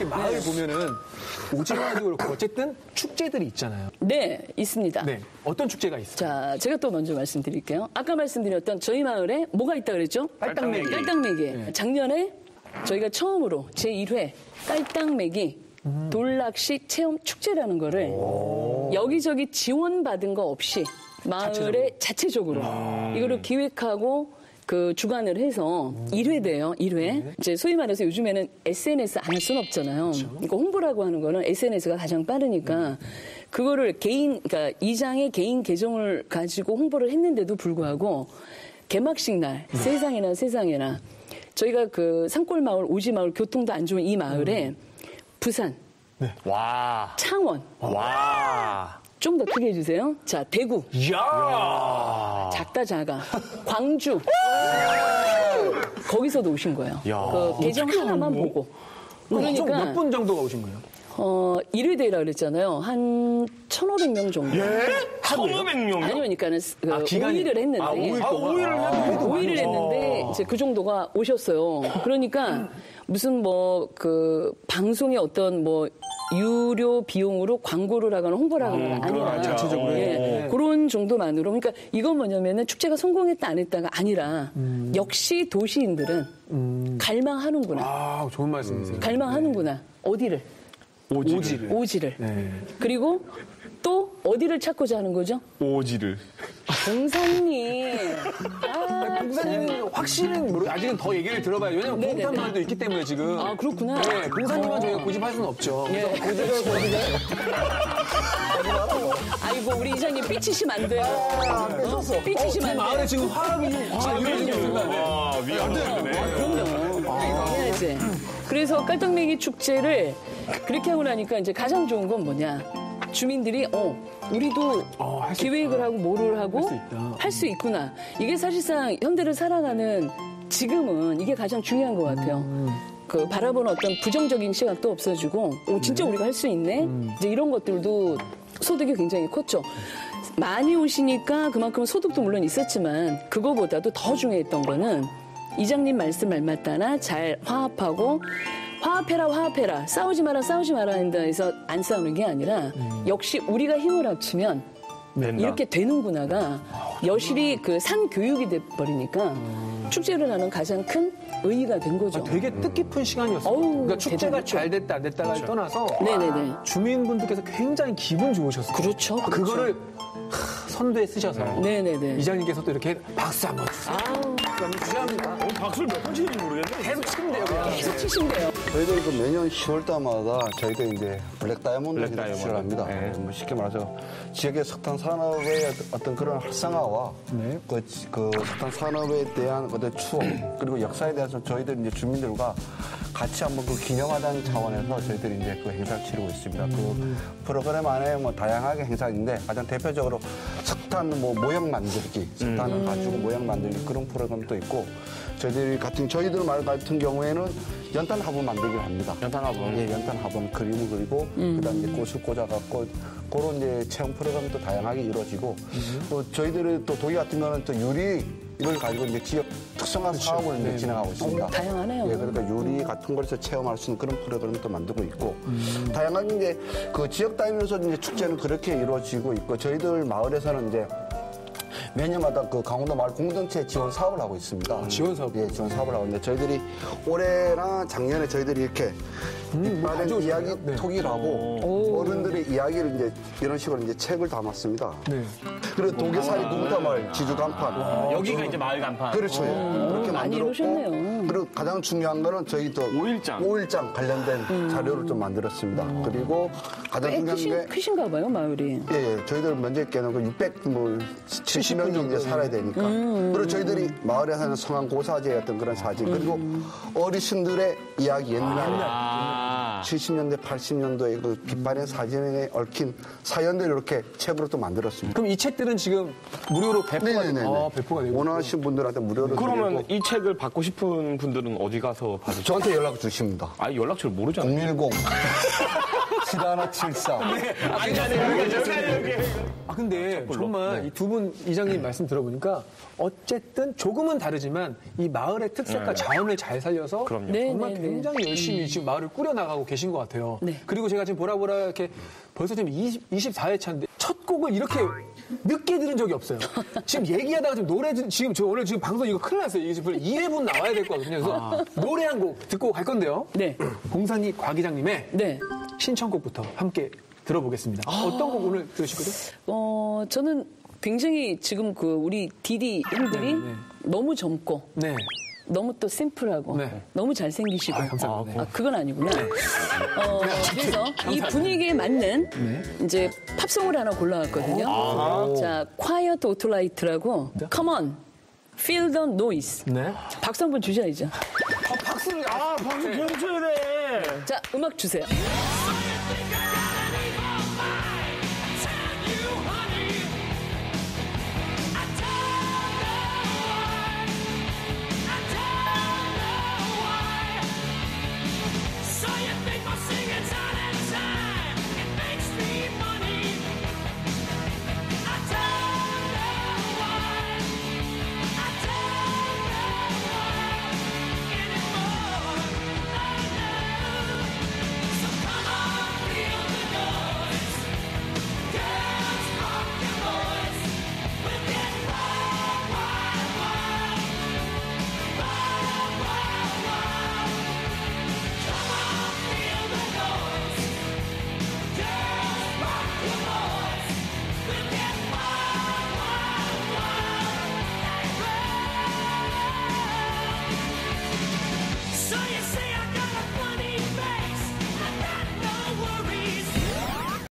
이렇게 마을 보면은 오징어도 그렇고 어쨌든 축제들이 있잖아요. 네, 있습니다. 네. 어떤 축제가 있어요? 자, 제가 또 먼저 말씀드릴게요. 아까 말씀드렸던 저희 마을에 뭐가 있다 그랬죠? 깔딱매기. 깔딱매기. 작년에 저희가 처음으로 제 1회 깔딱매기 돌낚시 체험 축제라는 거를 여기저기 지원받은 거 없이 마을에 자체적으로, 이거를 기획하고 그 주관을 해서 1회 돼요, 1회. 이제 소위 말해서 요즘에는 SNS 안 할 수는 없잖아요. 그러니까 홍보라고 하는 거는 SNS가 가장 빠르니까 그거를 개인, 그러니까 이장의 개인 계정을 가지고 홍보를 했는데도 불구하고 개막식 날 세상에나 세상에나 저희가 그 산골 마을, 오지 마을 교통도 안 좋은 이 마을에 부산, 와. 창원 와. 좀 더 크게 해주세요. 자 대구 이야. 작다 작아 광주 거기서도 오신 거예요. 야. 그 계정 하나만 보고 그러니까 몇분 정도가 오신 거예요? 어 1회대라 그랬잖아요. 한 1,500명 정도. 예? 1,500명이요? 아니요, 그러니까는 그 아, 기간이- 5일을 했는데 아, 오일 아, 오일을 해도 5일을 했는데 이제 그 정도가 오셨어요. 그러니까 무슨 뭐 그 방송의 어떤 뭐 유료 비용으로 광고를 하거나 홍보를 하거나 아니라 자체적으로. 예, 네. 그런 정도만으로 그러니까 이건 뭐냐면은 축제가 성공했다 안 했다가 아니라 역시 도시인들은 갈망하는구나. 아, 좋은 말씀이세요. 갈망하는구나. 어디를? 오지를. 오지를. 네. 그리고 또 어디를 찾고자 하는 거죠? 오지를. 공산님. 아, 공사님은 확실은 모르 아직은 더 얘기를 들어봐요. 왜냐면 네네네. 공탄 마을도 있기 때문에 지금. 아, 그렇구나. 네, 공사님만 어. 저희가 고집할 수는 없죠. 예. 고집을 고집을. 아이고, 우리 이장님 삐치시면 안 돼요. 어, 삐치시면 안 마을에 돼요. 지금 화합이 아, 이루어지고 있습니다. 네. 와, 위안 되네. 그럼요. 해야지. 그래서 깔떡매기 축제를 그렇게 하고 나니까 이제 가장 좋은 건 뭐냐. 주민들이, 어, 우리도 어, 할수 기획을 하고 뭐를 하고 할수 수 있구나. 이게 사실상 현대를 살아가는 지금은 이게 가장 중요한 것 같아요. 음. 그 바라보는 어떤 부정적인 시각도 없어지고, 오, 진짜 우리가 할 수 있네? 음. 이제 이런 것들도 소득이 굉장히 컸죠. 많이 오시니까 그만큼 소득도 물론 있었지만, 그거보다도 더 중요했던 거는 이장님 말씀 말맞다나 잘 화합하고, 화합해라, 화합해라. 싸우지 마라, 싸우지 마라 한다 해서 안 싸우는 게 아니라, 역시 우리가 힘을 합치면 된다. 이렇게 되는구나가 여실히 그 산 교육이 돼버리니까 축제를 하는 가장 큰 의의가 된 거죠. 되게 뜻깊은 시간이었어요. 어우, 그러니까 축제가 대단했죠. 잘 됐다 안 됐다를 떠나서 네네네. 주민분들께서 굉장히 기분 좋으셨어요. 그렇죠, 아, 그렇죠. 그거를 하, 선두에 쓰셔서 네네네. 이장님께서도 이렇게 박수 한번 주세요. 아우, 주시합니다. 어, 박수를 몇 번 치는지 모르겠네. 계속 치면 돼요. 그냥. 계속 치신대요. 저희들이 그 매년 10월 달마다 저희가 이제 블랙 다이아몬드 블랙 다이아몬드. 축제를 합니다. 네. 뭐 쉽게 말해서 지역의 석탄 산업의 어떤 그런 활성화와 네. 그, 지- 그 석탄 산업에 대한 어떤 추억 그리고 역사에 대해서 저희들 이제 주민들과 같이 한번 그 기념하자는 차원에서 저희들이 이제 그 행사를 치르고 있습니다. 그 프로그램 안에 뭐 다양하게 행사인데 가장 대표적으로 석 탄 뭐 모형 만들기, 석탄을 가지고 모형 만들기 그런 프로그램도 있고 저희들이 같은 저희들 말 같은 경우에는 연탄 화분 만들기를 합니다. 연탄 화분. 예, 연탄 화분 그림을 그리고 그다음에 이제 꽃을 꽂아갖고 그런 이제 체험 프로그램도 다양하게 이루어지고 또 저희들이 또 도기 같은 경우는 또 유리 이걸 가지고 이제 지역 특성화 사업을 이제 진행하고 있습니다. 어, 다양하네요. 예, 그러니까 유리 같은 걸에서 체험할 수 있는 그런 프로그램도 만들고 있고 다양하게 이제 그 지역 단위로서 이제 축제는 그렇게 이루어지고 있고 저희들 마을에서는 이제 매년마다 그 강원도 마을 공동체 지원 사업을 하고 있습니다. 지원 사업? 예, 지원 사업을 하고 있는데 저희들이 올해나 작년에 저희들이 이렇게 이빠른 가져오셨네요. 이야기 네. 토기라고 어른들의 이야기를 이제 이런 식으로 이제 책을 담았습니다. 네. 그리고 독일사리 구부다마을 지주 간판. 여기가 이제 마을 간판. 그렇죠. 예. 그렇게 많이 만들었고. 그리고 가장 중요한 거는 저희 또 오일장. 오일장 관련된 자료를 좀 만들었습니다. 그리고 가장 꽤 중요한 크신, 게 크신가 봐요, 마을이. 예, 예. 저희들 먼저 있게는 그 600, 뭐, 70명이 이제 살아야 되니까. 그리고 저희들이 마을에 사는 성황 고사제 어떤 그런 사진, 그리고 어르신들의 이야기, 옛날. 아. 70년대, 80년도에 그 빛바랜 사진에 얽힌 사연들 이렇게 책으로 또 만들었습니다. 그럼 이 책들은 지금 무료로 배포가, 네네네. 아, 배포가 되고. 원하시는 분들한테 무료로 그러면 드리고 이 책을 받고 싶은 분들은 어디 가서 받으죠? 저한테 연락 주십니다. 아, 연락처를 모르잖아요. 010 7173. 아니, 아니, 여기, 여기, 여기. 아 근데 정말 이 두 분 이장님 말씀 들어보니까 어쨌든 조금은 다르지만 이 마을의 특색과 자원을 잘 살려서 그럼요. 네, 정말 네, 네. 굉장히 열심히 지금 마을을 꾸려 나가고 계신 것 같아요. 네. 그리고 제가 지금 보라 보라 이렇게 벌써 지금 20, 24회 차인데 첫 곡을 이렇게 늦게 들은 적이 없어요. 지금 얘기하다가 지금 노래 들- 지금 저 원래 지금 방송 이거 큰일 났어요. 이게 지금 2회분 나와야 될 거거든요. 그래서 노래 한 곡 듣고 갈 건데요. 네. 공산이 곽 기장님의 네. 신청곡부터 함께 들어보겠습니다. 어떤 곡 오늘 들으실 거죠? 어, 저는 굉장히 지금 그 우리 디디 형들이 네, 네. 너무 젊고 네. 너무 또 심플하고 네. 너무 잘생기시고 아, 감사합니다. 네. 아, 그건 아니구나. 어, 그래서 이 분위기에 맞는 네. 이제 팝송을 하나 골라왔거든요. 자, Quiet Autolight라고 Come on, Feel the Noise. 네. 박수 한번 주셔야죠. 박수를, 아, 박수. 멈춰야 돼. 자, 음악 주세요.